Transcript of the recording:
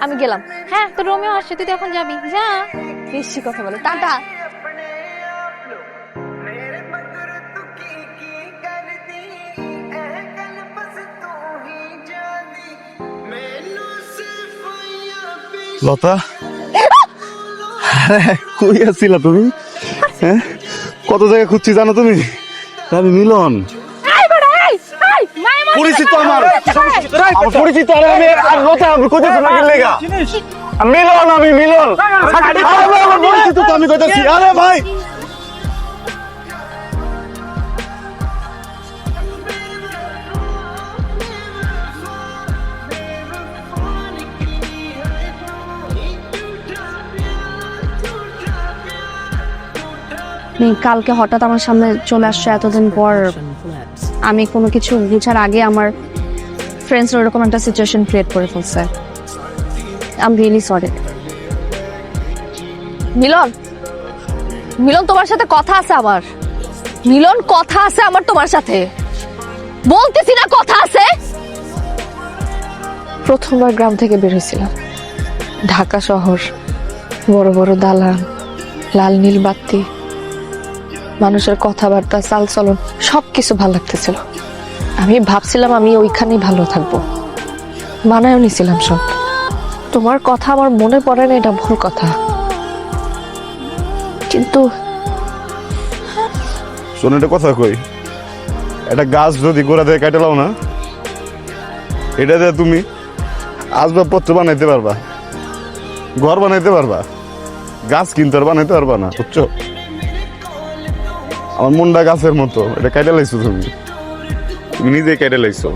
আমি গেলাম। হ্যাঁ তো রোমিও আসছে তুই তো এখন যাবি। যা। বেশি কথা বলে। টাটা। লতা? কই আছিলা তুমি? হ্যাঁ? কত জায়গায় খুঁজছি জানো তুমি? আমি মিলন। পরিচিত আমার আমার পরিচিত আর আমি আর লতা আমি কইতেছি না লেগা মিলন আমি মিলন আমার পরিচিত তো আমি কোথায় আরে ভাই তুমি কালকে হঠাৎ আমার সামনে চলে আসছো এতদিন পর, আমি কোনো কিছু বুঝার আগে আমার ফ্রেন্ডস ওরকম একটা সিচুয়েশন ক্রিয়েট করে ফেলছে। I am really sorry Milan? Milan, তোমার সাথে কথা আছে আমার। মিলন, কথা আছে আমার তোমার সাথে। বলতেছি না কথা আছে। প্রথমবার গ্রাম থেকে বের হয়েছিলাম। ঢাকা শহর, বড় বড় দালান, লাল নীল বাতি। মানুষের কথাবার্তা, চালচলন সব কিছু ভালো লাগতেছিল। আমি ভাবছিলাম আমি ওইখানেই ভালো থাকব। মানায়ও নিছিলাম সব। তোমার কথা আমার মনে পড়ে না, এটা ভুল কথা। কিন্তু শোনো, একটা কথা কই। একটা গাছ যদি গোড়া দিয়ে কেটে লাও না, এটা দিয়ে তুমি আসবাবপত্র বানাইতে পারবা। ঘর বানাইতে পারবা। গাছ কিনতে আর বানাইতে পারবা না, বুঝছ? আমার মুন্ডা গাছের মতো এটা কেটে লাইছো তুমি। তুমি নিজে কেটে লাইছো।